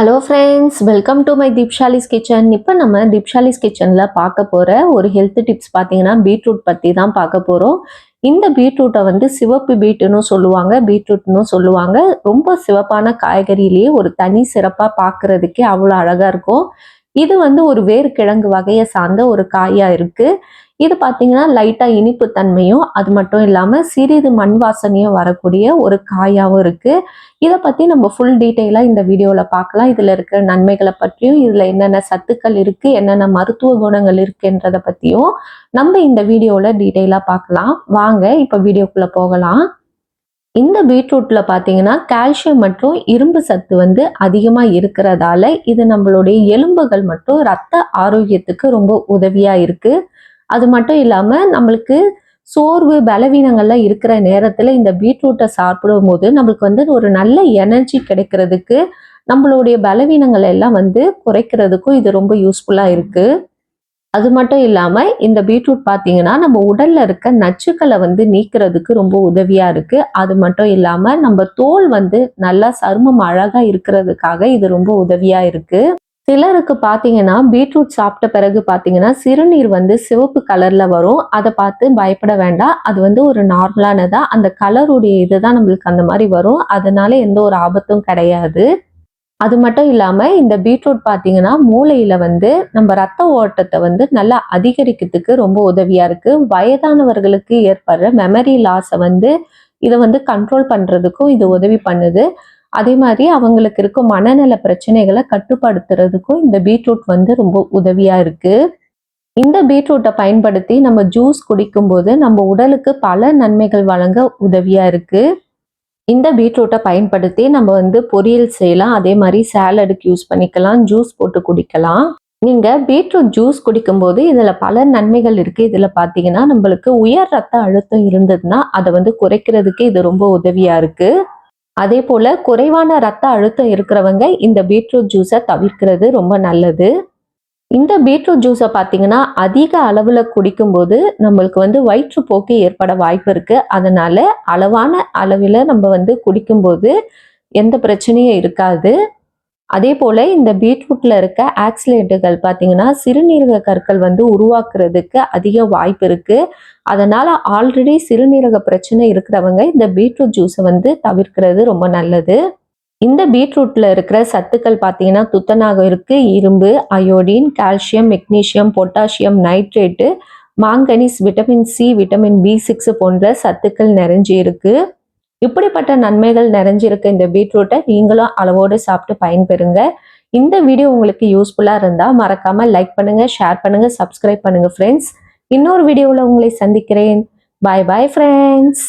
Hello friends welcome to my Deepshali's kitchen இப்போ நம்ம தீப்ஷாலிஸ் கிச்சனில் பார்க்க போகிற ஒரு ஹெல்த் டிப்ஸ் பார்த்தீங்கன்னா பீட்ரூட் பற்றி தான் பார்க்க போகிறோம் இந்த பீட்ரூட்டை வந்து சிவப்பு பீட்டுன்னு சொல்லுவாங்க. பீட்ரூட்னு சொல்லுவாங்க. ரொம்ப சிவப்பான காய்கறியிலேயே ஒரு தனி சிறப்பாக பார்க்குறதுக்கே அவ்வளோ அழகாக இருக்கும். இது வந்து ஒரு வேர்க்கிழங்கு வகையை சார்ந்த ஒரு காயாக இருக்குது இது பார்த்தீங்கன்னா லைட்டாக இனிப்பு தன்மையும் அது மட்டும் இல்லாமல் சிறிது மண் வாசனையும் வரக்கூடிய ஒரு காயாகவும் இருக்குது இதை பற்றி நம்ம ஃபுல் டீட்டெயிலாக இந்த வீடியோவில் பார்க்கலாம் இதில் இருக்கிற நன்மைகளை பற்றியும் இதில் என்னென்ன சத்துக்கள் இருக்குது என்னென்ன மருத்துவ குணங்கள் இருக்குன்றதை பற்றியும் நம்ம இந்த வீடியோவில் டீட்டெயிலாக பார்க்கலாம் வாங்க இப்போ வீடியோக்குள்ளே போகலாம். இந்த பீட்ரூட்டில் பார்த்தீங்கன்னா கால்சியம் மற்றும் இரும்பு சத்து வந்து அதிகமாக இருக்கிறதால இது நம்மளுடைய எலும்புகள் மற்றும் ரத்த ஆரோக்கியத்துக்கு ரொம்ப உதவியாக இருக்குது அது மட்டும் இல்லாமல் நம்மளுக்கு சோர்வு பலவீனங்கள்லாம் இருக்கிற நேரத்தில் இந்த பீட்ரூட்டை சாப்பிடும் போது நம்மளுக்கு வந்து ஒரு நல்ல எனர்ஜி கிடைக்கிறதுக்கு நம்மளுடைய பலவீனங்கள் எல்லாம் வந்து குறைக்கிறதுக்கும் இது ரொம்ப யூஸ்ஃபுல்லாக இருக்குது அது மட்டும் இல்லாமல் இந்த பீட்ரூட் பார்த்தீங்கன்னா நம்ம உடலில் இருக்க நச்சுக்களை வந்து நீக்கிறதுக்கு ரொம்ப உதவியாக இருக்குது அது மட்டும் இல்லாமல் நம்ம தோல் வந்து நல்லா சருமம் அழகாக இருக்கிறதுக்காக இது ரொம்ப உதவியாக இருக்குது சிலருக்கு பார்த்தீங்கன்னா பீட்ரூட் சாப்பிட்ட பிறகு பார்த்தீங்கன்னா சிறுநீர் வந்து சிவப்பு கலரில் வரும். அதை பார்த்து பயப்பட வேண்டாம். அது வந்து ஒரு நார்மலானதா அந்த கலருடைய இதுதான் நம்மளுக்கு அந்த மாதிரி வரும். அதனால எந்த ஒரு ஆபத்தும் கிடையாது. அது மட்டும் இல்லாமல் இந்த பீட்ரூட் பார்த்தீங்கன்னா மூளையில் வந்து நம்ம ரத்த ஓட்டத்தை வந்து நல்லா அதிகரிக்கிறதுக்கு ரொம்ப உதவியாக இருக்குது வயதானவர்களுக்கு ஏற்படுற மெமரி லாஸை வந்து இதை வந்து கண்ட்ரோல் பண்ணுறதுக்கும் இது உதவி பண்ணுது. அதே மாதிரி அவங்களுக்கு இருக்கும் மனநல பிரச்சனைகளை கட்டுப்படுத்துறதுக்கும் இந்த பீட்ரூட் வந்து ரொம்ப உதவியாக இருக்குது இந்த பீட்ரூட்டை பயன்படுத்தி நம்ம ஜூஸ் குடிக்கும்போது நம்ம உடலுக்கு பல நன்மைகள் வழங்க உதவியாக இருக்குது இந்த பீட்ரூட்டை பயன்படுத்தி நம்ம வந்து பொரியல் செய்யலாம். அதே மாதிரி சேலடுக்கு யூஸ் பண்ணிக்கலாம். ஜூஸ் போட்டு குடிக்கலாம். நீங்கள் பீட்ரூட் ஜூஸ் குடிக்கும்போது இதில் பல நன்மைகள் இருக்குது இதில் பார்த்தீங்கன்னா நம்மளுக்கு உயர் ரத்த அழுத்தம் இருந்ததுன்னா அதை வந்து குறைக்கிறதுக்கு இது ரொம்ப உதவியாக இருக்குது அதே போல் குறைவான ரத்த அழுத்தம் இருக்கிறவங்க இந்த பீட்ரூட் ஜூஸை தவிர்க்கிறது ரொம்ப நல்லது. இந்த பீட்ரூட் ஜூஸை பார்த்தீங்கன்னா அதிக அளவில் குடிக்கும்போது நம்மளுக்கு வந்து வயிற்றுப்போக்கு ஏற்பட வாய்ப்பு இருக்குது அதனால அளவான அளவில் நம்ம வந்து குடிக்கும்போது எந்த பிரச்சனையும் இருக்காது. அதே போல் இந்த பீட்ரூட்டில் இருக்க ஆக்சிலேட்டுகள் பார்த்தீங்கன்னா சிறுநீரக கற்கள் வந்து உருவாக்குறதுக்கு அதிக வாய்ப்பு இருக்குது அதனால் ஆல்ரெடி சிறுநீரக பிரச்சனை இருக்கிறவங்க இந்த பீட்ரூட் ஜூஸை வந்து தவிர்க்கிறது ரொம்ப நல்லது. இந்த பீட்ரூட்டில் இருக்கிற சத்துக்கள் பார்த்தீங்கன்னா துத்தநாகம் இருக்குது இரும்பு iodine calcium magnesium potassium nitrate manganese vitamin C vitamin B six போன்ற சத்துக்கள் நிறைஞ்சி இருக்குது இப்படிப்பட்ட நன்மைகள் நிறைஞ்சிருக்க இந்த பீட்ரூட்டை நீங்களும் அளவோடு சாப்பிட்டு பயன்பெறுங்க. இந்த வீடியோ உங்களுக்கு யூஸ்ஃபுல்லாக இருந்தால் மறக்காமல் லைக் பண்ணுங்கள் ஷேர் பண்ணுங்கள் சப்ஸ்கிரைப் பண்ணுங்கள் ஃப்ரெண்ட்ஸ் இன்னொரு வீடியோவில் உங்களை சந்திக்கிறேன். பாய் பாய் ஃப்ரெண்ட்ஸ்